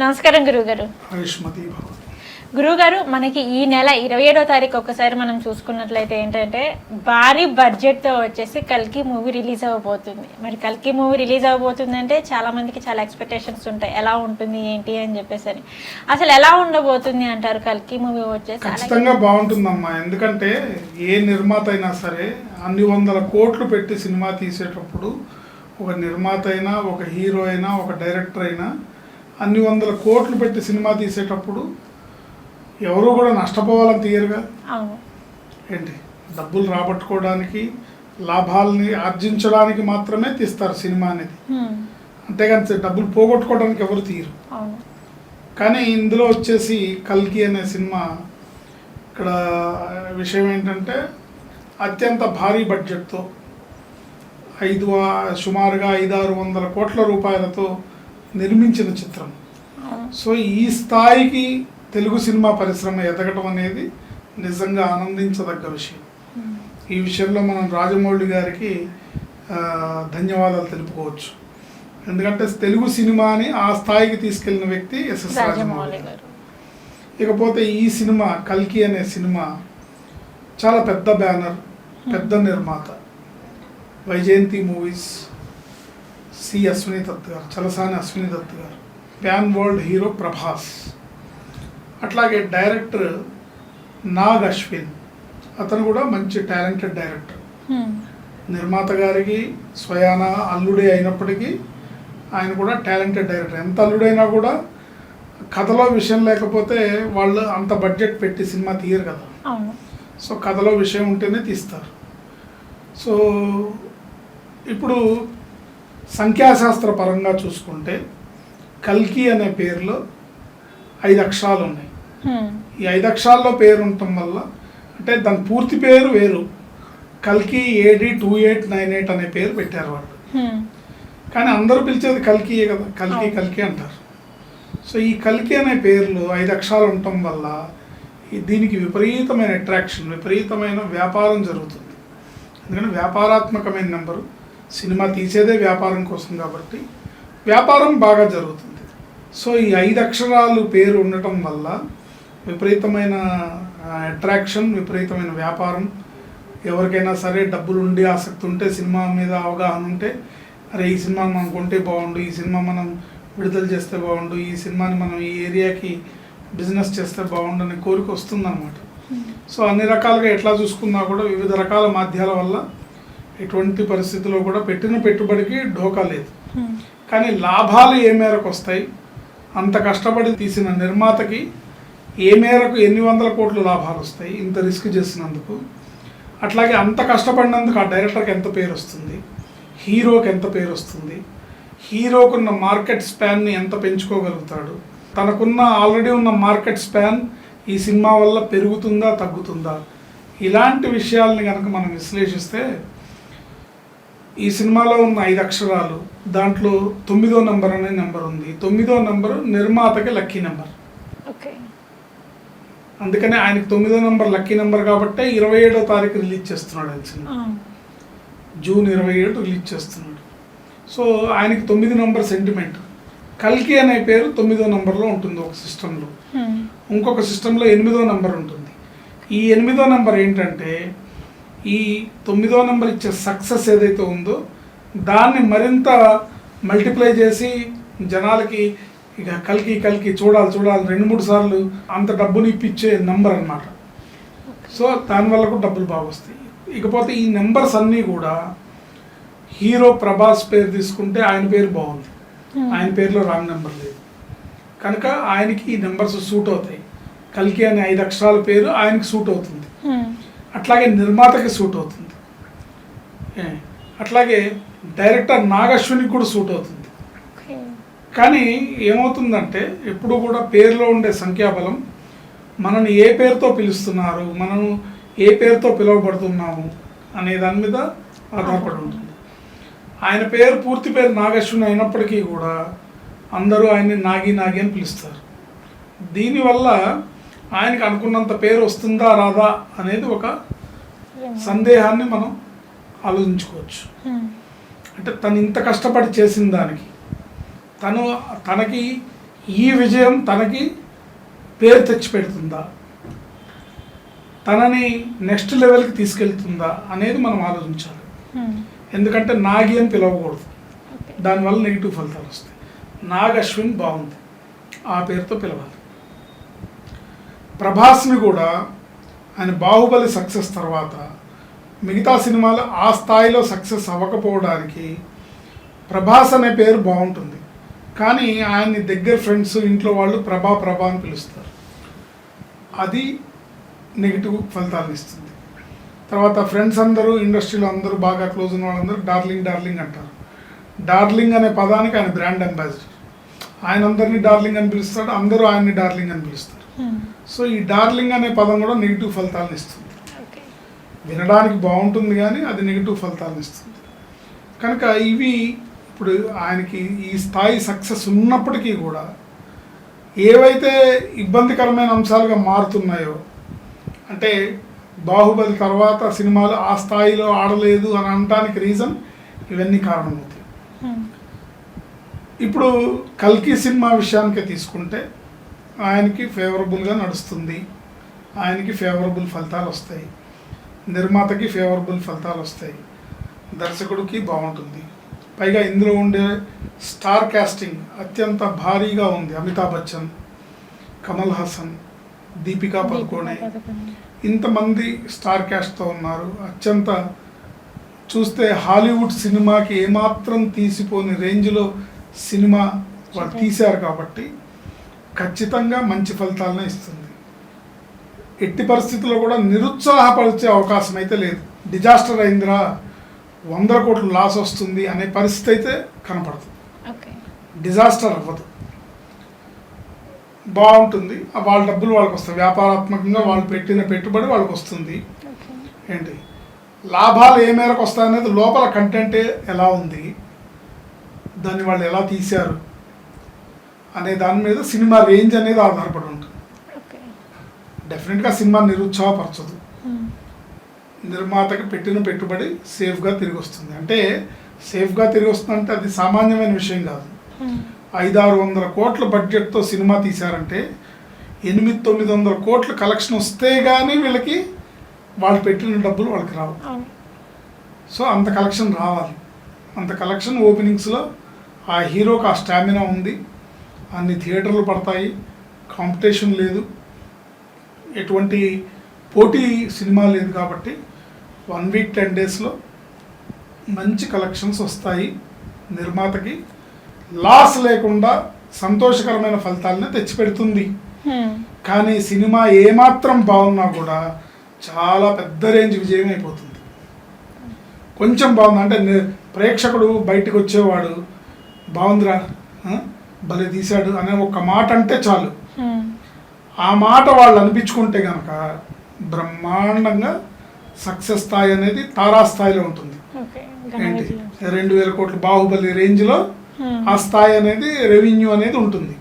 నమస్కారం గురువుగారు. గురువుగారు మనకి ఈ నెల ఇరవై ఏడో తారీఖు ఒకసారి మనం చూసుకున్నట్లయితే ఏంటంటే భారీ బడ్జెట్తో వచ్చేసి కల్కి మూవీ రిలీజ్ అవ్వబోతుంది. మరి కల్కి మూవీ రిలీజ్ అవ్వబోతుంది అంటే చాలా మందికి చాలా ఎక్స్పెక్టేషన్స్ ఉంటాయి. ఎలా ఉంటుంది ఏంటి అని చెప్పేసి అని అసలు ఎలా ఉండబోతుంది అంటారు కల్కి మూవీ వచ్చేసి ఖచ్చితంగా బాగుంటుందమ్మా. ఎందుకంటే ఏ నిర్మాత అయినా సరే అన్ని వందల కోట్లు పెట్టి సినిమా తీసేటప్పుడు ఒక నిర్మాత అయినా ఒక హీరో అయినా ఒక డైరెక్టర్ అయినా అన్ని వందల కోట్లు పెట్టి సినిమా తీసేటప్పుడు ఎవరు కూడా నష్టపోవాలని తీయరుగా? ఏంటి? డబ్బులు రాబట్టుకోవడానికి లాభాలని ఆర్జించడానికి మాత్రమే తీస్తారు సినిమా అనేది. అంతేగాని డబ్బులు పోగొట్టుకోవడానికి ఎవరు తీయరు. కానీ ఇందులో వచ్చేసి కల్కి అనే సినిమా ఇక్కడ విషయం ఏంటంటే అత్యంత భారీ బడ్జెట్తో ఐదు సుమారుగా ఐదారు వందల కోట్ల రూపాయలతో నిర్మించిన చిత్రం. సో ఈ స్థాయికి తెలుగు సినిమా పరిశ్రమ ఎదగటం అనేది నిజంగా ఆనందించదగ్గ విషయం. ఈ విషయంలో మనం రాజమౌళి గారికి ధన్యవాదాలు తెలుపుకోవచ్చు. ఎందుకంటే తెలుగు సినిమాని ఆ స్థాయికి తీసుకెళ్ళిన వ్యక్తి ఎస్ఎస్ రాజమౌళి గారు. ఇకపోతే ఈ సినిమా కల్కి అనే సినిమా చాలా పెద్ద బ్యానర్ పెద్ద నిర్మాత. వైజయంతి మూవీస్ సి అశ్విని దత్ గారు చలసాని అశ్విని దత్ గారు ప్యాన్ వరల్డ్ హీరో ప్రభాస్ అట్లాగే డైరెక్టర్ నాగ్ అశ్విన్ అతను కూడా మంచి టాలెంటెడ్ డైరెక్టర్. నిర్మాత గారికి స్వయాన అల్లుడే అయినప్పటికీ ఆయన కూడా టాలెంటెడ్ డైరెక్టర్. ఎంత అల్లుడైనా కూడా కథలో విషయం లేకపోతే వాళ్ళు అంత బడ్జెట్ పెట్టి సినిమా తీయరు కదా. సో కథలో విషయం ఉంటేనే తీస్తారు. సో ఇప్పుడు సంఖ్యాశాస్త్ర పరంగా చూసుకుంటే కల్కి అనే పేరులో ఐదు అక్షరాలు ఉన్నాయి. ఈ ఐదు అక్షరాల్లో పేరు ఉండటం వల్ల అంటే దాని పూర్తి పేరు వేరు కల్కి AD two eight nine eight అనే పేరు పెట్టారు వాళ్ళు. కానీ అందరూ పిలిచేది కల్కియే కదా కల్కి. కల్కి అంటారు సో ఈ కల్కి అనే పేర్లు ఐదు అక్షరాలు ఉండటం వల్ల దీనికి విపరీతమైన అట్రాక్షన్ విపరీతమైన వ్యాపారం జరుగుతుంది ఎందుకంటే వ్యాపారాత్మకమైన నెంబరు సినిమా తీసేదే వ్యాపారం కోసం కాబట్టి వ్యాపారం బాగా జరుగుతుంది. సో ఈ ఐదు అక్షరాలు పేరు ఉండటం వల్ల విపరీతమైన అట్రాక్షన్ విపరీతమైన వ్యాపారం. ఎవరికైనా సరే డబ్బులు ఉండి ఆసక్తి ఉంటే సినిమా మీద అవగాహన ఉంటే అరే ఈ సినిమా మనం కొంటే బాగుండు ఈ సినిమా మనం విడుదల చేస్తే బాగుండు ఈ సినిమాని మనం ఈ ఏరియాకి బిజినెస్ చేస్తే బాగుండు అనే కోరిక వస్తుందన్నమాట. సో అన్ని రకాలుగా ఎట్లా చూసుకున్నా కూడా వివిధ రకాల మాధ్యాల వల్ల ఎటువంటి పరిస్థితిలో కూడా పెట్టిన పెట్టుబడికి ఢోకా లేదు. హ్మ్. కానీ లాభాలు ఏ మేరకు వస్తాయి? అంత కష్టపడి తీసిన నిర్మాతకి ఏ మేరకు ఎన్ని వందల కోట్ల లాభాలు వస్తాయి? ఇంత రిస్క్ చేసినందుకు. అట్లాగే అంత కష్టపడినందుకు ఆ డైరెక్టర్కి ఎంత పేరు వస్తుంది? హీరోకి ఎంత పేరు వస్తుంది? హీరోకున్న మార్కెట్ స్పాన్ని ఎంత పెంచుకోగలుగుతాడు? తనకున్న ఆల్రెడీ ఉన్న మార్కెట్ స్పాన్ ఈ సినిమా వల్ల పెరుగుతుందా తగ్గుతుందా? ఇలాంటి విషయాల్ని కనుక మనం విశ్లేషిస్తే ఈ సినిమాలో ఉన్న ఐదు అక్షరాలు దాంట్లో తొమ్మిదో నెంబర్ అనే నెంబర్ ఉంది. తొమ్మిదో నెంబర్ నిర్మాతకి లక్కీ నెంబర్. అందుకనే ఆయనకి తొమ్మిదో నెంబర్ లక్కీ నెంబర్ కాబట్టే ఇరవై ఏడో తారీఖు రిలీజ్ చేస్తున్నాడు ఆయన సినిమా. జూన్ ఇరవై ఏడు రిలీజ్ చేస్తున్నాడు. సో ఆయనకి తొమ్మిది నెంబర్ సెంటిమెంట్. కల్కి అనే పేరు తొమ్మిదో నెంబర్లో ఉంటుంది ఒక సిస్టంలో. ఇంకొక సిస్టంలో ఎనిమిదో నెంబర్ ఉంటుంది. ఈ ఎనిమిదో నెంబర్ ఏంటంటే ఈ తొమ్మిదో నెంబర్ ఇచ్చే సక్సెస్ ఏదైతే ఉందో దాన్ని మరింత మల్టిప్లై చేసి జనాలకి ఇక కలికి కలికి చూడాలి చూడాలి రెండు మూడు సార్లు అంత డబ్బుని ఇప్పించే నెంబర్ అన్నమాట. సో దానివల్ల కూడా డబ్బులు బాగా వస్తాయి. ఇకపోతే ఈ నెంబర్స్ అన్నీ కూడా హీరో ప్రభాస్ పేరు తీసుకుంటే ఆయన పేరు బాగుంది. ఆయన పేరులో రాంగ్ నెంబర్ లేదు. కనుక ఆయనకి ఈ నెంబర్స్ సూట్ అవుతాయి. కల్కి అనే ఐదు అక్షరాల పేరు ఆయనకి సూట్ అవుతుంది. అట్లాగే నిర్మాతకి సూట్ అవుతుంది. అట్లాగే డైరెక్టర్ నాగశ్వినికి కూడా సూట్ అవుతుంది. కానీ ఏమవుతుందంటే ఎప్పుడు కూడా పేరులో ఉండే సంఖ్యాబలం మనని ఏ పేరుతో పిలుస్తున్నారు మనం ఏ పేరుతో పిలువబడుతున్నాము అనే దాని మీద ఆధారపడి ఉంటుంది. ఆయన పేరు పూర్తి పేరు నాగశ్విని అయినప్పటికీ కూడా అందరూ ఆయన్ని నాగి నాగి అని పిలుస్తారు. దీనివల్ల ఆయనకి అనుకున్నంత పేరు వస్తుందా రాదా అనేది ఒక సందేహాన్ని మనం ఆలోచించుకోవచ్చు. అంటే తను ఇంత కష్టపడి చేసిన దానికి తను తనకి ఈ విజయం తనకి పేరు తెచ్చిపెడుతుందా తనని నెక్స్ట్ లెవెల్కి తీసుకెళ్తుందా అనేది మనం ఆలోచించాలి. ఎందుకంటే నాగి అని పిలవకూడదు. దానివల్ల నెగిటివ్ ఫలితాలు వస్తాయి. నాగ్ అశ్విన్ బాగుంది. ఆ పేరుతో పిలవాలి. ప్రభాస్ని కూడా ఆయన బాహుబలి సక్సెస్ తర్వాత మిగతా సినిమాలు ఆ స్థాయిలో సక్సెస్ అవ్వకపోవడానికి ప్రభాస్ అనే పేరు బాగుంటుంది. కానీ ఆయన్ని దగ్గర ఫ్రెండ్స్ ఇంట్లో వాళ్ళు ప్రభా ప్రభా అని పిలుస్తారు. అది నెగిటివ్ ఫలితాలను ఇస్తుంది. తర్వాత ఫ్రెండ్స్ అందరూ ఇండస్ట్రీలో అందరూ బాగా క్లోజ్ ఉన్న వాళ్ళందరూ డార్లింగ్ డార్లింగ్ అంటారు. డార్లింగ్ అనే పదానికి ఆయన బ్రాండ్ అంబాసిడర్. ఆయన అందరినీ డార్లింగ్ అని పిలుస్తాడు అందరూ ఆయన్ని డార్లింగ్ అని పిలుస్తారు. సో ఈ డార్లింగ్ అనే పదం కూడా నెగిటివ్ ఫలితాలను ఇస్తుంది. వినడానికి బాగుంటుంది కానీ అది నెగిటివ్ ఫలితాలను ఇస్తుంది కనుక ఇవి ఇప్పుడు ఆయనకి ఈ స్థాయి సక్సెస్ ఉన్నప్పటికీ కూడా ఏవైతే ఇబ్బందికరమైన అంశాలుగా మారుతున్నాయో అంటే బాహుబలి తర్వాత సినిమాలు ఆ స్థాయిలో ఆడలేదు అని అనడానికి రీజన్ ఇవన్నీ కారణమవుతాయి. ఇప్పుడు కల్కి సినిమా విషయానికి తీసుకుంటే ఆయనకి ఫేవరబుల్గా నడుస్తుంది. ఆయనకి ఫేవరబుల్ ఫలితాలు వస్తాయి. నిర్మాతకి ఫేవరబుల్ ఫలితాలు వస్తాయి. దర్శకుడికి బాగుంటుంది. పైగా ఇందులో ఉండే స్టార్ కాస్టింగ్ అత్యంత భారీగా ఉంది. అమితాబ్ బచ్చన్ కమల్ హాసన్ దీపికా పదుకొనే. ఇంతమంది స్టార్ క్యాస్ట్తో ఉన్నారు. అత్యంత చూస్తే హాలీవుడ్ సినిమాకి ఏమాత్రం తీసిపోని రేంజ్లో సినిమా వాళ్ళు తీశారు కాబట్టి ఖచ్చితంగా మంచి ఫలితాలనే ఇస్తుంది. ఎట్టి పరిస్థితుల్లో కూడా నిరుత్సాహపరిచే అవకాశం అయితే లేదు. డిజాస్టర్ అయిందిరా వందల కోట్లు లాస్ వస్తుంది అనే పరిస్థితి అయితే కనపడదు. ఓకే. డిజాస్టర్ అవ్వదు. బాగుంటుంది. వాళ్ళ డబ్బులు వాళ్ళకి వస్తాయి. వ్యాపారాత్మకంగా వాళ్ళు పెట్టిన పెట్టుబడి వాళ్ళకి వస్తుంది. ఏంటి? లాభాలు ఏ మేరకు వస్తాయనేది లోపల కంటెంట్ ఎలా ఉంది? దాన్ని వాళ్ళు ఎలా తీశారు? అనే దాని మీద సినిమా రేంజ్ అనేది ఆధారపడి ఉంటుంది. డెఫినెట్గా సినిమా నిరుత్సాహపరచదు. నిర్మాతకి పెట్టిన పెట్టుబడి సేఫ్గా తిరిగి వస్తుంది అంటే సేఫ్గా తిరిగి వస్తుందంటే అది సామాన్యమైన విషయం కాదు. ఐదారు వందల కోట్ల బడ్జెట్తో సినిమా తీశారంటే ఎనిమిది తొమ్మిది వందల కోట్ల కలెక్షన్ వస్తే కానీ వీళ్ళకి వాళ్ళు పెట్టిన డబ్బులు వాళ్ళకి రావు. సో అంత కలెక్షన్ రావాలి అంత కలెక్షన్ ఓపెనింగ్స్లో ఆ హీరోకి ఆ స్టామినా ఉంది అన్ని థియేటర్లు పడతాయి. కాంపిటీషన్ లేదు. ఎటువంటి పోటీ సినిమా లేదు కాబట్టి వన్ వీక్ టెన్ డేస్లో మంచి కలెక్షన్స్ వస్తాయి నిర్మాతకి. లాస్ లేకుండా సంతోషకరమైన ఫలితాలని తెచ్చిపెడుతుంది. కానీ సినిమా ఏమాత్రం బాగున్నా కూడా చాలా పెద్ద రేంజ్ విజయం అయిపోతుంది కొంచెం బాగుంది. అంటే ప్రేక్షకుడు బయటకు వచ్చేవాడు బాగుందిరా భలే తీశాడు అనే ఒక మాట అంటే చాలు. ఆ మాట వాళ్ళు అనిపించుకుంటే కనుక బ్రహ్మాండంగా సక్సెస్ స్థాయి అనేది తారాస్థాయిలో ఉంటుంది ఏంటి. రెండు వేల కోట్ల బాహుబలి రేంజ్లో. ఆ స్థాయి అనేది రెవెన్యూ అనేది ఉంటుంది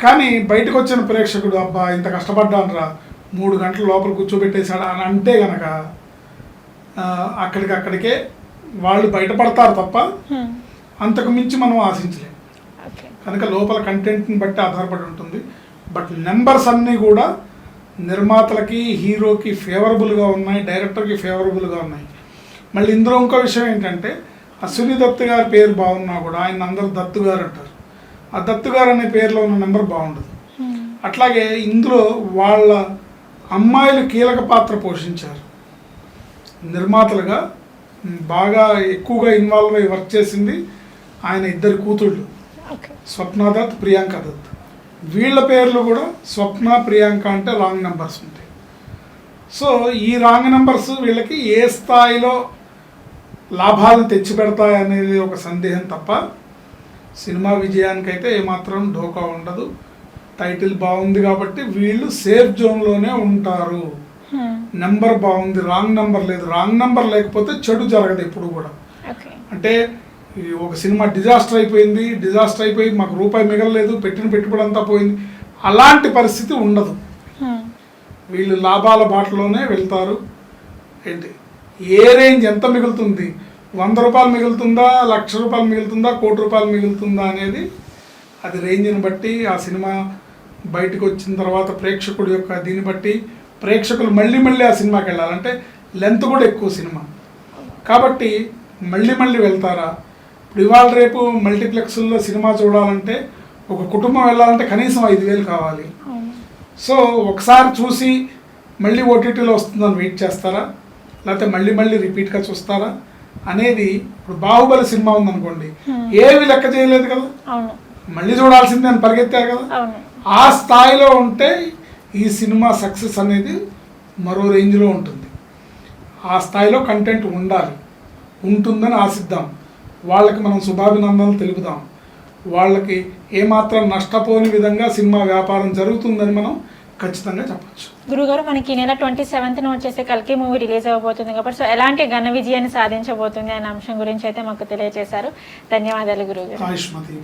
కానీ బయటకు వచ్చిన ప్రేక్షకుడు అబ్బా ఇంత కష్టపడ్డాను రా మూడు గంటల లోపల కూర్చోబెట్టేశాడు అని అంటే గనక ఆ, అక్కడికి అక్కడికే వాళ్ళు బయటపడతారు తప్ప. అంతకు మించి మనం ఆశించలేం ఓకే. కనుక లోపల కంటెంట్ని బట్టి ఆధారపడి ఉంటుంది. బట్ నెంబర్స్ అన్నీ కూడా నిర్మాతలకి హీరోకి ఫేవరబుల్గా ఉన్నాయి డైరెక్టర్కి ఫేవరబుల్గా ఉన్నాయి. మళ్ళీ ఇందులో ఇంకో విషయం ఏంటంటే అశ్విని దత్ గారి పేరు బాగున్నా కూడా ఆయన అందరూ దత్తు గారు అంటారు. ఆ దత్తు గారు అనే పేరులో ఉన్న నెంబర్ బాగుండదు. హ్మ్. అట్లాగే ఇందులో వాళ్ళ అమ్మాయిలు కీలక పాత్ర పోషించారు. నిర్మాతలుగా బాగా ఎక్కువగా ఇన్వాల్వ్ అయ్యి వర్క్ చేసింది ఆయన ఇద్దరు కూతుళ్ళు. స్వప్న దత్ ప్రియాంక దత్. వీళ్ళ పేర్లు కూడా స్వప్న ప్రియాంక అంటే రాంగ్ నెంబర్స్ ఉంటాయి. సో ఈ రాంగ్ నెంబర్స్ వీళ్ళకి ఏ స్థాయిలో లాభాలను తెచ్చిపెడతాయి అనేది ఒక సందేహం తప్ప సినిమా విజయానికైతే ఏమాత్రం ఢోకా ఉండదు. టైటిల్ బాగుంది కాబట్టి వీళ్ళు సేఫ్ జోన్లోనే ఉంటారు. హ్మ్. నెంబర్ బాగుంది రాంగ్ నెంబర్ లేదు. రాంగ్ నెంబర్ లేకపోతే చెడు జరగదు ఎప్పుడు కూడా. అంటే ఈ ఒక సినిమా డిజాస్టర్ అయిపోయింది డిజాస్టర్ అయిపోయి మాకు రూపాయి మిగలలేదు పెట్టిన పెట్టుబడి అంతా పోయింది. అలాంటి పరిస్థితి ఉండదు. హ్మ్. వీళ్ళు లాభాల బాటలోనే వెళ్తారు. ఏంటి? ఏ రేంజ్ ఎంత మిగులుతుంది? వంద రూపాయలు మిగులుతుందా లక్ష రూపాయలు మిగులుతుందా కోటి రూపాయలు మిగులుతుందా అనేది అది రేంజ్ని బట్టి ఆ సినిమా బయటకు వచ్చిన తర్వాత ప్రేక్షకుడి యొక్క దీన్ని బట్టి ప్రేక్షకులు మళ్ళీ మళ్ళీ ఆ సినిమాకి వెళ్ళాలంటే లెంత్ కూడా ఎక్కువ సినిమా. కాబట్టి మళ్ళీ మళ్ళీ వెళ్తారా? ఇప్పుడు ఇవాళ రేపు మల్టీప్లెక్స్లో సినిమా చూడాలంటే ఒక కుటుంబం వెళ్ళాలంటే కనీసం ఐదు వేలు కావాలి. సో ఒకసారి చూసి మళ్ళీ ఓటీటీలో వస్తుందని వెయిట్ చేస్తారా? లేకపోతే మళ్ళీ మళ్ళీ రిపీట్గా చూస్తారా? అనేది ఇప్పుడు బాహుబలి సినిమా ఉందనుకోండి. ఏవి లెక్క చేయలేదు కదా? మళ్ళీ చూడాల్సిందే అని పరిగెత్తారు కదా? ఆ స్థాయిలో ఉంటే ఈ సినిమా సక్సెస్ అనేది మరో రేంజ్లో ఉంటుంది. ఆ స్థాయిలో కంటెంట్ ఉండాలి. ఉంటుందని ఆశిద్దాం. వాళ్ళకి మనం శుభాభినందనలు తెలుపుదాం. వాళ్ళకి ఏమాత్రం నష్టపోని విధంగా సినిమా వ్యాపారం జరుగుతుందని మనం ఖచ్చితంగా చెప్పచ్చు. గురుగారు మనకి ఈ నెల ట్వంటీ సెవెంత్న వచ్చేసి కల్కి మూవీ రిలీజ్ అవ్వబోతుంది కాబట్టి సో ఎలాంటి ఘన విజయాన్ని సాధించబోతుంది అనే అంశం గురించి అయితే మాకు తెలియజేశారు. ధన్యవాదాలు గురుగారు. ఆయుష్మతి